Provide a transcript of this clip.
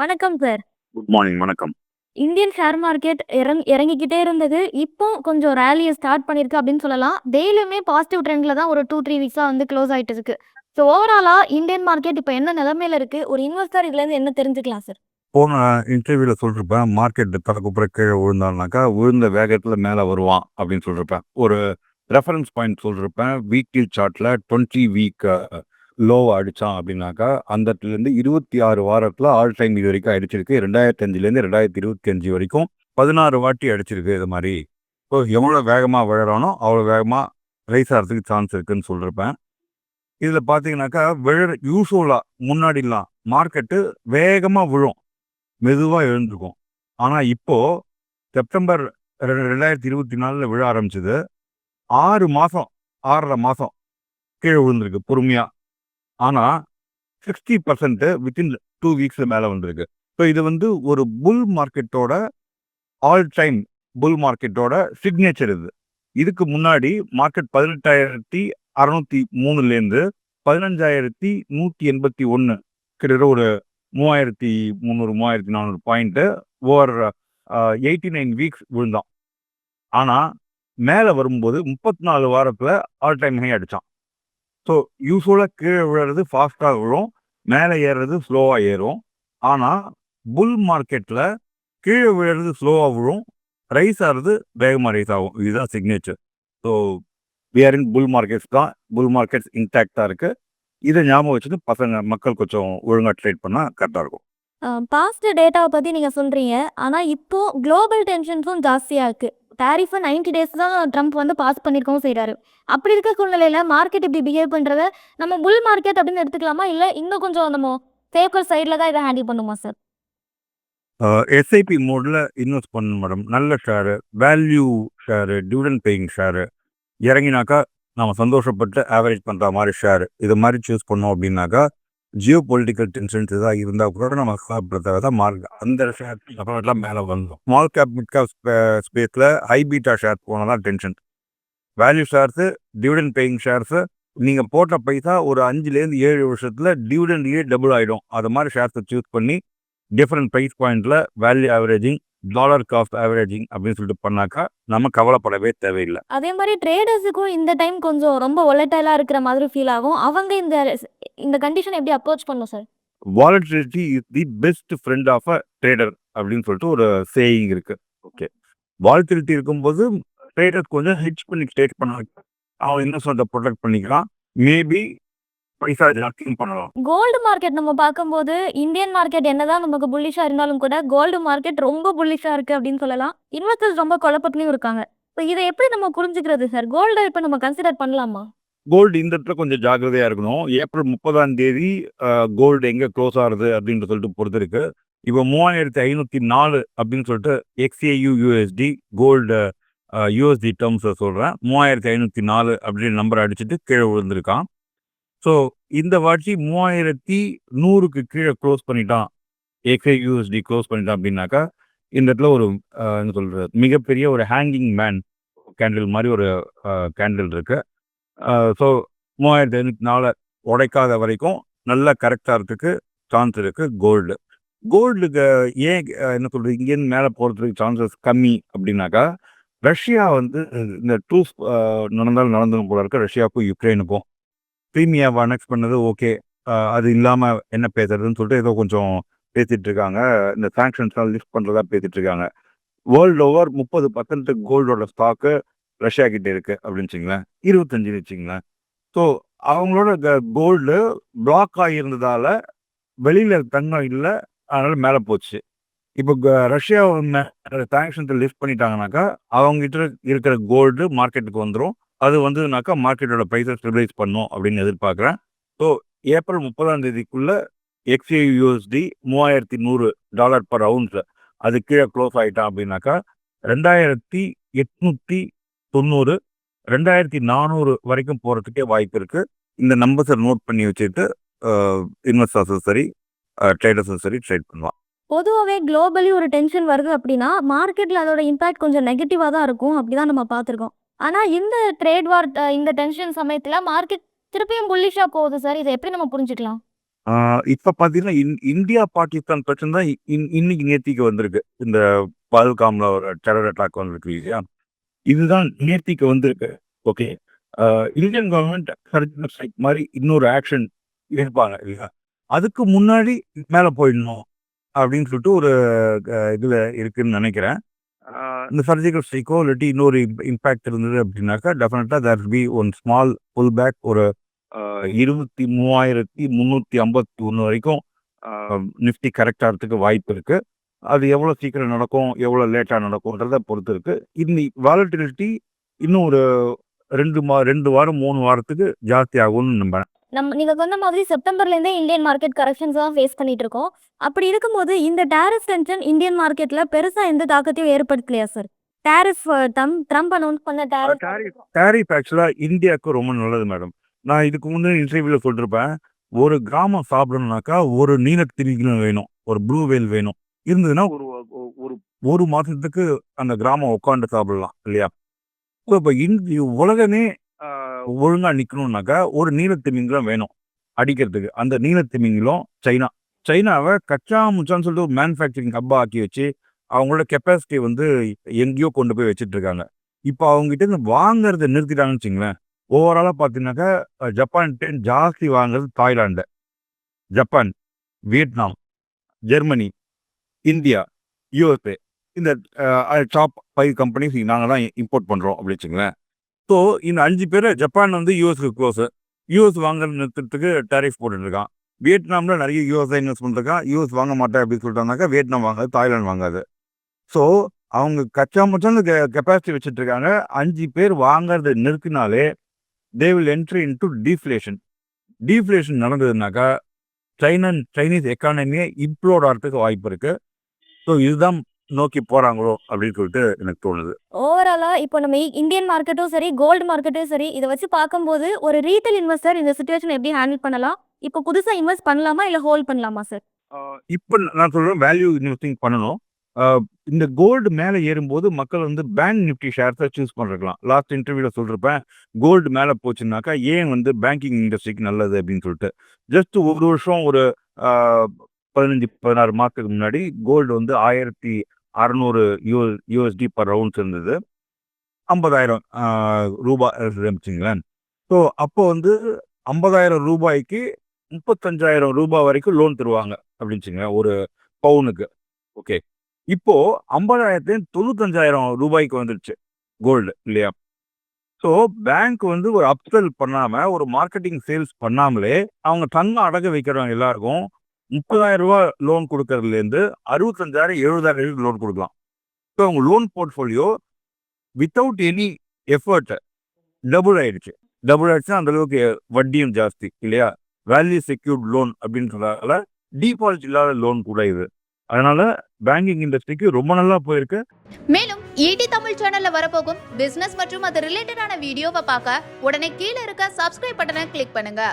வணக்கம் sir. Good morning. வணக்கம். Indian share market இறங் இறங்கிக்கிட்டே இருந்தது. இப்போ கொஞ்சம் ரேலிய ஸ்டார்ட் பண்ணியிருக்கு அப்படின்னு சொல்லலாம். டெய்லியுமே பாசிட்டிவ் ட்ரெண்ட்ல தான் ஒரு 2, 3 வீக்ஸா வந்து க்ளோஸ் ஆயிட்டு இருக்கு. ஸோ ஓவராலா இந்தியன் மார்க்கெட் இப்ப என்ன நிலைமையில இருக்கு? ஒரு இன்வெஸ்டர் இதுலேருந்து என்ன தெரிஞ்சுக்கலாம் சார்? போன இன்டர்வியூல சொல்லிருப்பேன். மார்க்கெட் தரக்குப்புற கீழ விழுந்தான்னாக்கா, விழுந்த வேகத்துல மேல வருவான் அப்படின்னு சொல்லிருப்பேன். ஒரு ரெஃபரன்ஸ் பாயிண்ட் சொல்லிருப்பேன். வீக்லி சார்ட்ல 20 வீக் லோவாக அடித்தான் அப்படின்னாக்கா, அந்த இடத்துலேருந்து இருபத்தி ஆறு வாரத்தில் ஆல் டைம் இது வரைக்கும் அடிச்சிருக்கு. 2005லேருந்து 2025 வரைக்கும் 16 வாட்டி அடிச்சிருக்கு இது மாதிரி ஸோ எவ்வளோ வேகமாக விழறானோ, அவ்வளோ வேகமாக ரைஸ் ஆகிறதுக்கு சான்ஸ் இருக்குன்னு சொல்லியிருப்பேன் இதில் பார்த்தீங்கன்னாக்கா, விழற யூசுவலா முன்னாடிலாம் மார்க்கெட்டு வேகமாக விழும். மெதுவாக எழுந்திருக்கும். ஆனால் இப்போது செப்டம்பர் ரெண்டாயிரத்தி இருபத்தி நாலில் விழ ஆரம்பிச்சது. ஆறு மாதம் ஆறரை மாதம் கீழே விழுந்திருக்கு பொறுமையாக ஆனால் sixty percent within two weeks மேலே வந்திருக்கு. ஸோ இது வந்து ஒரு புல் மார்க்கெட்டோட ஆல் டைம் புல் மார்க்கெட்டோட சிக்னேச்சர் இது. இதுக்கு முன்னாடி மார்க்கெட் பதினெட்டாயிரத்தி அறநூற்றி மூணுலேருந்து பதினஞ்சாயிரத்தி நூற்றி எண்பத்தி ஒன்று கிட்டத்தட்ட ஒரு மூவாயிரத்தி முந்நூறு மூவாயிரத்தி நானூறு point over eighty nine weeks விழுந்தான். ஆனால் மேலே வரும்போது முப்பத்தி நாலு வாரத்தில் ஆல் டைம் ஹை அடித்தான் ஸோ யூஸ்வலாக கீழே விழுறது ஃபாஸ்ட்டாக விழும். மேலே ஏறுறது ஸ்லோவாக ஏறும். ஆனால் புல் மார்க்கெட்டில் கீழே விழுறது ஸ்லோவாக விழும். ரைஸ் ஆகிறது வேகமாக ரைஸ் ஆகும். இதுதான் signature. So we are in bull markets தான். புல் மார்க்கெட்ஸ் இன்டாக்டாக இருக்குது இதை ஞாபகம் வச்சுட்டு பசங்க மக்கள் கொஞ்சம் ஒழுங்காக ட்ரேட் பண்ணால் கரெக்டாக இருக்கும். பாஸ்ட் டேட்டாவை பற்றி நீங்கள் சொல்கிறீங்க ஆனால் இப்போது குளோபல் டென்ஷன்ஸும் ஜாஸ்தியாக இருக்குது டேரிஃபை நைன்டி டேஸ் தான் ட்ரம்ப் வந்து பாஸ் பண்ணியிருக்கவும் செய்கிறாரு அப்படி இருக்க சூழ்நிலையில் மார்க்கெட் இப்படி பிஹேவ் பண்ணுறத நம்ம புல் மார்க்கெட் அப்படின்னு எடுத்துக்கலாமா? இல்லை இன்னும் கொஞ்சம் நம்ம சேஃபர் சைடில் தான் இதை ஹேண்டில் பண்ணுமா சார்? எஸ்ஐபி மோடில் இன்வெஸ்ட் பண்ணணும் மேடம். நல்ல share, value share, dividend paying share. இறங்கினாக்கா நம்ம சந்தோஷப்பட்டு ஆவரேஜ் பண்ணுற மாதிரி ஷேரு. இது மாதிரி சூஸ் பண்ணோம் அப்படின்னாக்கா, ஜியோ பொலிட்டிக்கல் டென்ஷன்ஸ் ஏதாவது இருந்தால் கூட நம்ம சாப்பிட்றதாக தான் மார்க் அந்த ஷேர் அப்புறம் மேலே வந்தோம் ஸ்மால் கேப், மிட் கேப் ஸ்பேஸில் ஹை பீட்டா ஷேர் போனால் தான் tension. Value shares, dividend paying shares நீங்கள் போட்ட பைசா ஒரு 5லேருந்து 7 வருஷத்துல டிவிடெண்ட்லயே டபுள் ஆகிடும் அது மாதிரி ஷேர்ஸை சூஸ் பண்ணி டிஃப்ரெண்ட் ப்ரைஸ் பாயிண்ட்டில் value averaging, dollar cost averaging அப்படின்னு சொல்லிட்டு பண்ணாக்கா, நம்ம கவலைப்படவே தேவையில்ல. அதே மாரி ட்ரேடர்ஸுக்கும் இந்த டைம் கொஞ்சம் ரொம்ப வொலடைலா இருக்கிற மாதிரி ஃபீல் ஆகும். அவங்க இந்த இந்த கண்டிஷன எப்படி அப்ரோச் பண்ணணும் sir? Volatility is the best friend of a trader அப்படின்னு சொல்லிட்டு ஒரு சேயிங் இருக்கு. ஓகே. வாலட்டிலிட்டி இருக்கும்போது ட்ரேடர் கொஞ்சம் ஹெட்ஜ் பண்ணி ட்ரேட் பண்ண அவன் இன்வெஸ்ட்மெண்ட்ட புரொடெக்ட் பண்ணிக்கலாம். மேபி பைசா ஜாஸ்தியும் பண்ணலாம். கோல்டு மார்க்கெட் நம்ம பார்க்கும்போது, இந்தியன் மார்க்கெட் என்னதான் நமக்கு புல்லிஷா இருந்தாலும் கூட, கோல்டு மார்க்கெட் ரொம்ப புல்லிஷா இருக்கு அப்படின்னு சொல்லலாம். இன்வெஸ்டர்ஸ் ரொம்ப குழப்பத்திலயும் இருக்காங்க. ஸோ இத எப்படி நம்ம புரிஞ்சுக்கிறது சார்? கோல்ட இப்ப நம்ம கன்சிடர் பண்ணலாமா? கோல்டு இந்த இடத்துல கொஞ்சம் ஜாக்கிரதையா இருக்கணும். ஏப்ரல் 30ஆம் தேதி கோல்டு எங்க க்ளோஸ் ஆகுது அப்படின்னு சொல்லிட்டு பொறுத்து இருக்கு. இப்போ 3504 அப்படின்னு சொல்லிட்டு எக்ஸ்ஏயு யுஎஸ்டி கோல்டு யுஎஸ்டி டெர்ம்ஸ்ல சொல்றேன். 3504 அப்படின்னு நம்பர் அடிச்சுட்டு கீழ விழுந்திருக்கான். ஸோ இந்த வாட்சி மூவாயிரத்தி நூறுக்கு கீழே க்ளோஸ் பண்ணிட்டான். ஏகே யூஎஸ்டி க்ளோஸ் பண்ணிட்டான் அப்படின்னாக்கா, இந்த இடத்துல ஒரு என்ன சொல்கிறது மிகப்பெரிய ஒரு ஹேங்கிங் மேன் கேண்டில் மாதிரி ஒரு கேண்டில் இருக்கு. அ ஸோ 3504 உடைக்காத வரைக்கும் நல்லா கரெக்டாக ஆறதுக்கு சான்ஸ் இருக்குது கோல்டு. கோல்டுக்கு ஏன் என்ன சொல்கிறது இங்கேருந்து மேலே போகிறதுக்கு சான்சஸ் கம்மி அப்படின்னாக்கா, ரஷ்யா வந்து இந்த டூஸ் நடந்தாலும் நடந்துரும் போல இருக்கு ரஷ்யாவுக்கும், யுக்ரைனுக்கும். கிரீமியாவ அனெக்ஸ் பண்ணது ஓகே. அது இல்லாமல் என்ன பேசுறதுன்னு சொல்லிட்டு ஏதோ கொஞ்சம் பேசிட்டு இருக்காங்க. இந்த சாங்ஷன்ஸ்லாம் லிஃப்ட் பண்ணுறதா பேசிட்டு இருக்காங்க. வேர்ல்டு ஓவர் 30% கோல்டோட ஸ்டாக்கு ரஷ்யா கிட்டே இருக்கு அப்படின்னு வச்சிங்களேன் 25ன்னு வச்சிங்களேன் ஸோ அவங்களோட க கோல்டு பிளாக் ஆகியிருந்ததால வெளியில் தங்கம் இல்லை அதனால் மேலே போச்சு. இப்போ ரஷ்யா மே லிஃப்ட் பண்ணிட்டாங்கனாக்கா, அவங்ககிட்ட இருக்கிற கோல்டு மார்க்கெட்டுக்கு வந்துடும் அது வந்ததுனாக்கா மார்க்கெட்டோட ப்ரைஸை ஸ்டெபிலைஸ் பண்ணும் அப்படின்னு எதிர்பார்க்குறேன் ஸோ ஏப்ரல் முப்பதாம் தேதிக்குள்ளே XA USD 3100 dollar per ounce அது கீழே க்ளோஸ் ஆகிட்டான் அப்படின்னாக்கா, 2890 2400 வரைக்கும் போகிறதுக்கே வாய்ப்பு இருக்குது இந்த நம்பர்ஸை நோட் பண்ணி வச்சுட்டு இன்வெஸ்டர்ஸும் சரி, ட்ரேடர்ஸும் சரி ட்ரேட் பண்ணலாம். பொதுவாகவே குளோபலி ஒரு டென்ஷன் வருது அப்படின்னா, மார்க்கெட்டில் அதோட இம்பாக்ட் கொஞ்சம் நெகட்டிவாக தான் இருக்கும். அப்படிதான் நம்ம பார்த்துருக்கோம். ஆனா இந்த ட்ரேட் வார் இந்த டென்ஷன் சமயத்துல மார்க்கெட் திருப்பியும் புல்லிஷா போகுது சார். இதை எப்படி நம்ம புரிஞ்சுக்கலாம்? இப்போ பார்த்தீங்கன்னா இந் இந்தியா பாகிஸ்தான் பிரச்சனை தான் இன்- இன்னைக்கு நேர்த்திக்கு வந்திருக்கு. இந்த பால்காம்ல ஒரு டெரர் அட்டாக் வந்திருக்கு இல்லையா? இதுதான் நேர்த்திக்கு வந்திருக்கு. Okay Indian government surgical strike மாதிரி இன்னொரு ஆக்ஷன் இருப்பாங்க இல்லையா? அதுக்கு முன்னாடி மேலே போயிடணும் அப்படின்னு சொல்லிட்டு ஒரு இதில் இருக்குன்னு நினைக்கிறேன். இந்த சர்ஜிக்கல் ஸ்ட்ரைக்கோ இல்லாட்டி இன்னொரு இம்பேக்ட் இருந்தது அப்படின்னாக்கா டெஃபினட்டா there be one small pull back ஒரு இருபத்தி மூவாயிரத்தி முந்நூற்றி ஐம்பத்தி ஒன்று வரைக்கும் நிஃப்டி கரெக்ட் ஆகிறதுக்கு வாய்ப்பு இருக்கு. அது எவ்வளோ சீக்கிரம் நடக்கும் எவ்வளோ லேட்டாக நடக்கும்ன்றத பொறுத்து இருக்கு. இன்னி வாலட்டிலிட்டி இன்னும் ஒரு ரெண்டு மா ரெண்டு வாரம் மூணு வாரத்துக்கு ஜாஸ்தி ஆகும்னு நம்புறேன். நம்ம நீங்க சொன்ன மாதிரி செப்டம்பர்ல இருந்தே இந்தியன் மார்க்கெட் கரெக்ஷன்ஸ் தான் ஃபேஸ் பண்ணிட்டு இருக்கோம் அப்படி இருக்கும்போது இந்த டேரிஃப் டென்ஷன் இந்தியன் மார்க்கெட்ல பெருசா எந்த தாக்கத்தையும் ஏற்படுத்தலையா sir tariff Trump Trump announce பண்ண டேரிஃப் டேரிஃப் ஆக்சுவலாக இந்தியாவுக்கு ரொம்ப நல்லது மேடம் நான் இதுக்கு முன்னாடி இன்டர்வியூவில் சொல்லிருப்பேன். ஒரு கிராமம் சாப்பிடணும்னாக்கா ஒரு நீலத்திரிகளும் வேணும். ஒரு ப்ளூ வேல் வேணும். இருந்ததுன்னா ஒரு ஒரு- ஒரு மாதத்துக்கு அந்த கிராமம் உட்காந்து சாப்பிடலாம் இல்லையா? இப்போ இந்தி உலகமே ஒழுங்காக நிற்கணும்னாக்கா ஒரு நீலத்திமிங்கலம் வேணும் அடிக்கிறதுக்கு. அந்த நீலத்திமிங்கலம் சைனா. சைனாவை கச்சா முச்சான்னு சொல்லிட்டு ஒரு மேனுஃபேக்சரிங் ஹப்பாக ஆக்கி வச்சு அவங்களோட கெப்பாசிட்டி வந்து எங்கேயோ கொண்டு போய் வச்சுட்டு இருக்காங்க இப்போ அவங்ககிட்ட இருந்து வாங்குறத நிறுத்திட்டாங்கன்னு வச்சுங்களேன். ஓவராலாக பார்த்தீங்கன்னாக்கா ஜப்பான் டென் ஜாஸ்தி வாங்குறது Thailand. Japan Vietnam Germany India USA இந்த டாப் ஃபைவ் கம்பெனிஸ் நாங்கள் தான் இம்போர்ட் பண்ணுறோம் அப்படி வச்சுங்களேன். ஸோ இந்த அஞ்சு பேர் ஜப்பான் வந்து யூஎஸ்க்கு க்ளோஸு யூஎஸ் வாங்குறது நிறுத்தத்துக்கு டேரிஃப் போட்டுருக்கான் வியட்நாமில் நிறைய யூஎஸ் இன்வெஸ்ட் பண்ணிருக்கான் யூஎஸ் வாங்க மாட்டேன் அப்படின்னு சொல்லிட்டாங்கனாக்கா வியட்நாம் வாங்காது தாய்லாந்து வாங்காது ஸோ அவங்க கச்சா மச்சான் கெப்பாசிட்டி வச்சுட்டு இருக்காங்க அஞ்சு பேர் வாங்குறத நிறுத்தினாலே they will entry into deflation deflation நடந்ததுனாக்கா China Chinese எக்கானமியை இம்ப்ளோட் ஆகிறதுக்கு வாய்ப்பு இருக்குது ஸோ இதுதான் நோக்கி போறாங்களோ அப்படின்னு சொல்லிட்டு எனக்கு தோணுது. ஓவராலா இப்போ நம்ம இந்தியன் மார்க்கெட்டும் சரி கோல்டு மார்க்கெட்டும் சரி இதை வச்சு பார்க்கும்போது ஒரு ரீட்டைல் இன்வெஸ்டர் இந்த சுச்சுவேஷன் எப்படி ஹேண்டில் பண்ணலாம்? இப்போ புதுசா இன்வெஸ்ட் பண்ணலாமா இல்ல ஹோல்ட் பண்ணலாமா சார் இப்போ நான் சொல்றேன் வேல்யூ இன்வெஸ்டிங் பண்ணணும். இந்த கோல்டு மேலே ஏறும்போது மக்கள் வந்து பேங்க் நிஃப்டி ஷேர்ஸை சூஸ் பண்ணிருக்கலாம். லாஸ்ட் இன்டர்வியூவில் சொல்லிருப்பேன் கோல்டு மேலே போச்சுன்னாக்கா ஏன் வந்து பேங்கிங் இண்டஸ்ட்ரிக்கு நல்லது அப்படின்னு சொல்லிட்டு. ஜஸ்ட் ஒரு வருஷம் ஒரு பதினஞ்சு பதினாறு மாதத்துக்கு முன்னாடி கோல்டு வந்து ஆயிரத்தி அறநூறு யூ யூஎஸ்டி பர் ரவுண்ட்ஸ் இருந்தது. ஐம்பதாயிரம் ரூபாய் இருந்துச்சுங்களேன். ஸோ அப்போ வந்து ஐம்பதாயிரம் ரூபாய்க்கு முப்பத்தஞ்சாயிரம் ரூபாய் வரைக்கும் லோன் தருவாங்க அப்படின்னுச்சுங்க ஒரு பவுனுக்கு ஓகே இப்போ ஐம்பதாயிரத்துலேயும் தொண்ணூத்தஞ்சாயிரம் ரூபாய்க்கு வந்துருச்சு கோல்டு இல்லையா? ஸோ பேங்க் வந்து ஒரு அப்செல் பண்ணாமல் ஒரு மார்க்கெட்டிங் சேல்ஸ் பண்ணாமலே அவங்க தங்கம் அடகு வைக்கிறவங்க எல்லாருக்கும் முப்பதாயிரம் ரூபா லோன் கொடுக்கறதுலேருந்து அறுபத்தஞ்சாயிரம் எழுபதாயிரம் லோன் கொடுக்கலாம். ஸோ அவங்க loan portfolio without any effort double ஆயிடுச்சு. டபுள் ஆயிடுச்சுன்னா அந்த அளவுக்கு வட்டியும் ஜாஸ்தி இல்லையா? வேல்யூ செக்யூர்ட் லோன் அப்படின்றதால டிஃபால்ட் இல்லாத லோன் கூட இது. அதனால பேங்கிங் இண்டஸ்ட்ரிக்கு ரொம்ப நல்லா போயிருக்கு. மேலும் ஈடி தமிழ் சேனல்ல வரப்போகும் பிசினஸ் மற்றும் அது ரிலேட்டடான வீடியோவை பார்க்க உடனே கீழே இருக்க சப்ஸ்கிரைப் பட்டனை கிளிக் பண்ணுங்க.